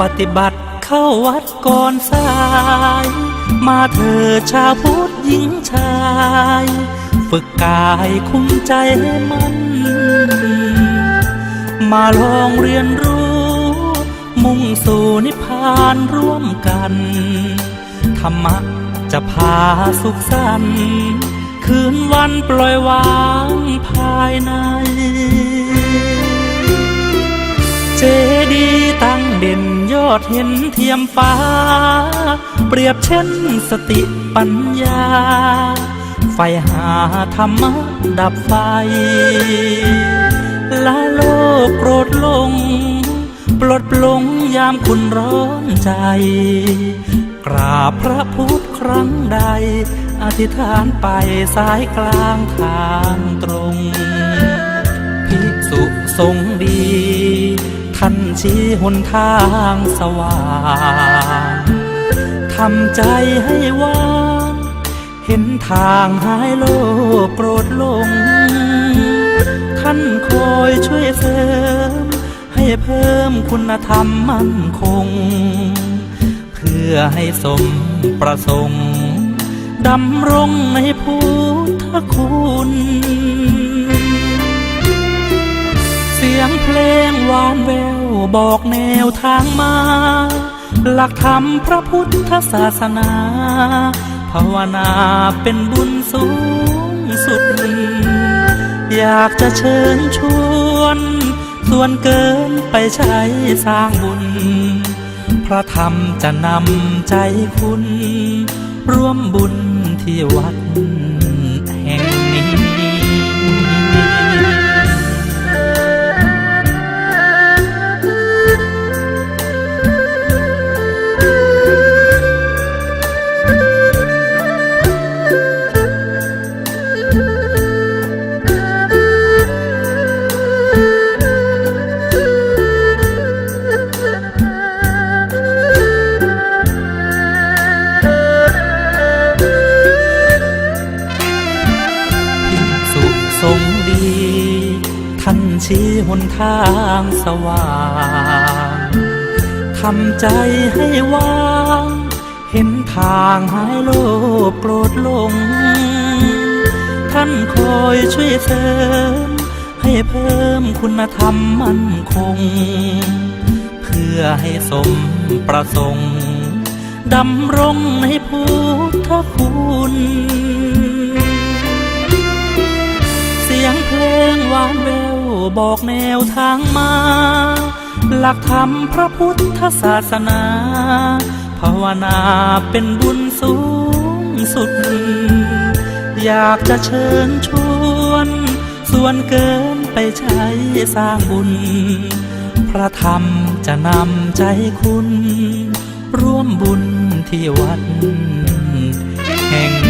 ปฏิบัติเข้าวัดก่อนสาย มาเถิดชาวพุทธหญิงชาย ฝึกกายคุ้มใจให้มัน มาลองเรียนรู้ มุ่งสู่นิพพานร่วมกัน ธรรมะจะพาสุขสันต์คืนวันปล่อยวางภายใน เจดีย์ตั้งเด่นยอดเห็นเทียมฟ้า เปรียบเช่นสติปัญญา ไฟหาธรรมะดับไฟ ละโลกโกรธลง ปลดปลงยามคุณร้อนใจ กราบพระพุทธครั้งใด อธิษฐานไปสายกลางทางตรง ภิกษุทรงดี ท่านชี้หนทางสว่างทำใจให้ว่างเห็นทางหายโลกโกรธลง ท่านคอยช่วยเสริม ให้เพิ่มคุณธรรมมั่นคง เพื่อให้สมประสงค์ดำรงในพุทธคุณ เสียงเพลงหวานแววบอกแนวทางมา หลักธรรมพระพุทธศาสนา ภาวนาเป็นบุญสูงสุด อยากจะเชิญชวน ส่วนเกินไปใช้สร้างบุญ พระธรรมจะนำใจคุณ ร่วมบุญที่วัดแห่งนี้ ชี้หนทางสว่างทำใจให้ว่าง เห็นทางหายโลภโกรธลง ท่านคอยช่วยเสริม ให้เพิ่มคุณธรรมมั่นคง เพื่อให้สมประสงค์ดำรงในพุทธคุณเสียงเพลงหวานแวว บอกแนวทางมา หลักธรรมพระพุทธศาสนา ภาวนาเป็นบุญสูงสุด อยากจะเชิญชวน ส่วนเกินไปใช้สร้างบุญ พระธรรมจะนำใจคุณ ร่วมบุญที่วัดแห่ง